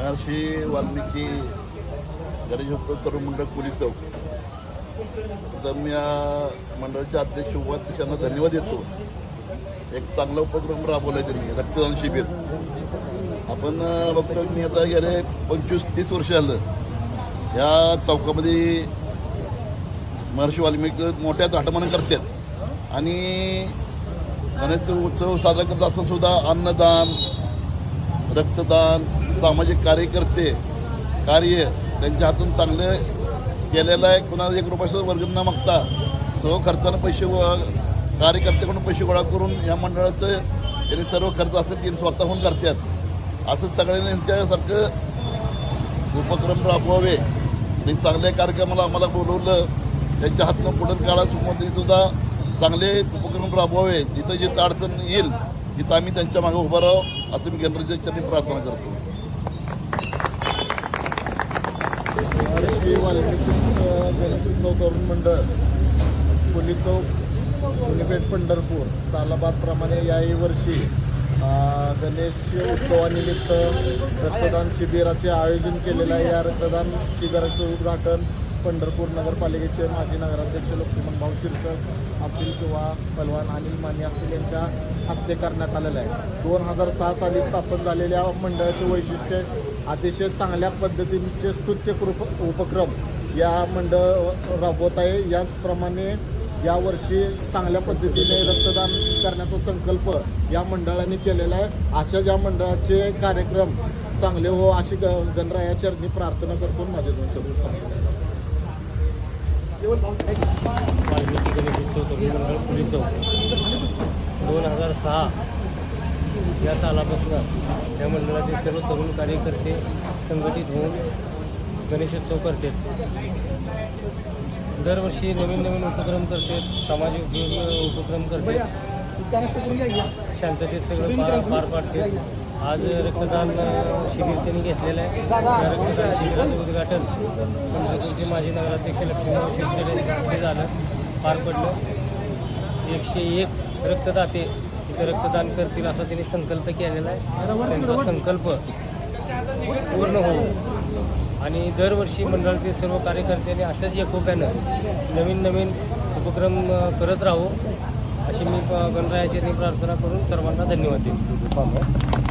महर्षी वाल्मिकी गणेशोत्सव तरुण मंडळ कुली चौक. तर मी या मंडळाच्या अध्यक्ष उपाध्यक्षांना धन्यवाद देतो. एक चांगला उपक्रम राबवला त्यांनी रक्तदान शिबिर. आपण बघतो मी आता गेले पंचवीस तीस वर्ष झालं. या चौकामध्ये महर्षी वाल्मिकी मोठ्या थाटमानं करतात. आणि गणेश उत्सव साजरा करत असताना सुद्धा अन्नदान रक्तदान सामाजिक कार्यकर्ते कार्य त्यांच्या हातून चांगले केलेलं आहे. कुणाला एक रुपयाचं वर्ग न मागता सर्व खर्चानं पैसे कार्यकर्त्याकडून पैसे गोळा करून या मंडळाचं त्यांनी सर्व खर्च असेल की स्वतःहून करतात. असं सगळ्यांनी यांच्यासारखं उपक्रम राबवावे. आणि चांगल्या कार्यक्रमाला आम्हाला बोलवलं. त्यांच्या हातनं पुढील काळामध्ये सुद्धा चांगले उपक्रम राबवावे. जिथं जिथं अडचण येईल तिथं आम्ही त्यांच्या मागे उभं राहू असं मी केंद्राच्या प्रार्थना करतो. महर्षी वाल्मिकी तरुण मंडळ पुली चौक पुलीपेठ पंढरपूर सालाबादप्रमाणे याही वर्षी गणेश उत्सवानिमित्त रक्तदान शिबिराचे आयोजन केलेलं आहे. या रक्तदान शिबिराचं उद्घाटन पंढरपूर नगरपालिकेचे माजी नगराध्यक्ष लक्ष्मण भाऊ शिरसट असतील किंवा पलवान अनिल माने असतील यांच्या हस्ते करण्यात आलेलं आहे. दोन हजार सहा साली स्थापन झालेल्या मंडळाचे वैशिष्ट्य अतिशय चांगल्या पद्धतीचे स्तुत्यकृप उपक्रम या मंडळ राबवत आहे. याचप्रमाणे यावर्षी चांगल्या पद्धतीने रक्तदान करण्याचा संकल्प या मंडळाने केलेला आहे. अशा ज्या मंडळाचे कार्यक्रम चांगले हो अशी ग गणराया प्रार्थना करतो. माझ्या दोन शब्द वाल्मिकी गणेशोत्सव मंडळ चौक दोन हजार सहा या सालापासून या मंडळातील सर्व तरुण कार्यकर्ते संघटित होऊन गणेशोत्सव करतात. दरवर्षी नवीन नवीन उपक्रम करतात सामाजिक उपक्रम करतात. शांततेत सगळं पार पार पाडते आज रक्तदान शिबिर त्यांनी घेतलेलं आहे. रक्तदान शिबिराचं उद्घाटन पंढरपूरचे माजी नगराध्यक्ष लक्ष्मण शिरसट झालं. पार पडलं. एकशे एक रक्तदाते इथं रक्तदान करतील असा त्यांनी संकल्प केलेला आहे. त्यांचा संकल्प पूर्ण होऊ आणि दरवर्षी मंडळातील सर्व कार्यकर्त्यांनी असंच एकोप्यानं नवीन नवीन उपक्रम करत राहू अशी मी गणरायाची प्रार्थना करून सर्वांना धन्यवाद देईन